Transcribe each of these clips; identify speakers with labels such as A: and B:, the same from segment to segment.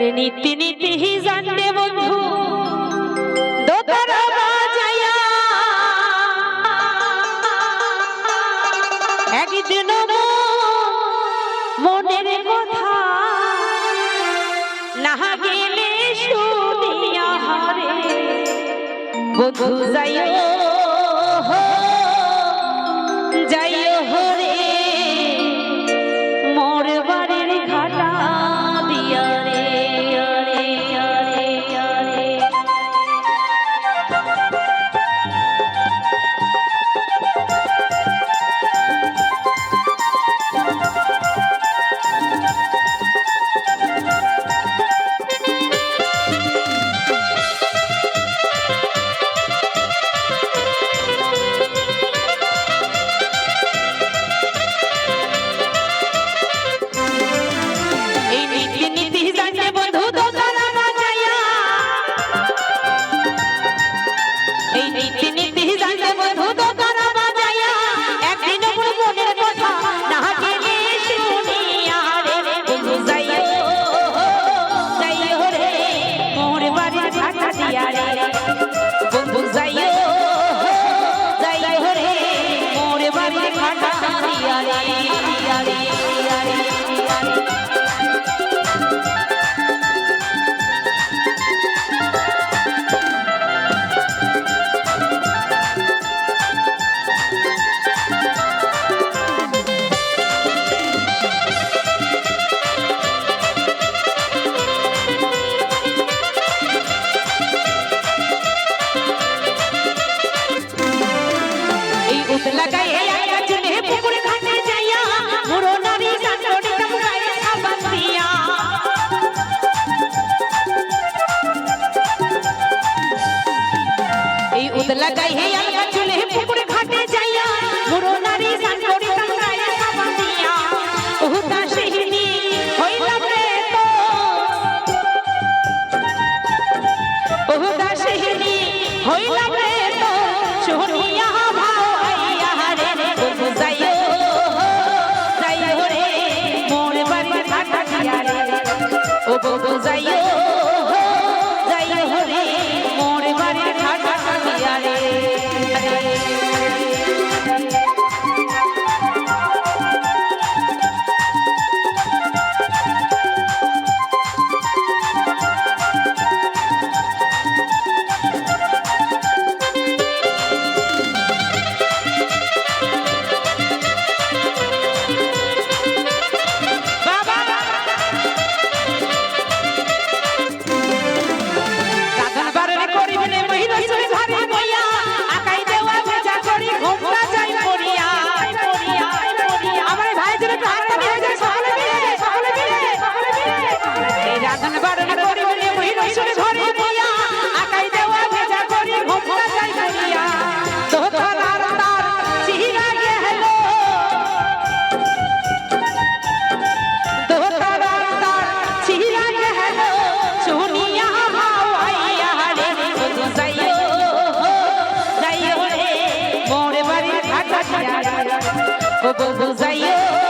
A: তোরে নীতি নীতি হি জানলে বন্ধু। দোতারা বাজায়া। একদিন মনের কথা। না গেলে শুনিয়া হারে। বন্ধু যাইও। লাগাই হে আলগা চুলে পুকুর ঘাটে যাইয়া, বুড়ো নারী সান করে তাঙ্গায় খাওয়া দিয়া উহুতা শিহিনী হইলাম রে তো। উহুতা শিহিনী হইলাম রে তো। শুনিয়া ভাও আইয়া রে রে বুঝু যাইও। যাইও রে, মোর বাড়ি থাকা রে। ও বুঝু যাইও। go go go zayo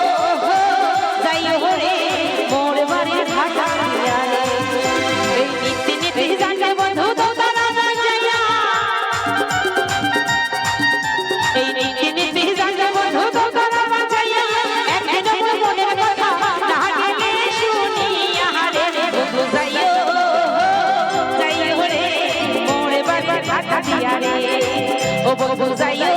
A: ও বন্ধু যাইও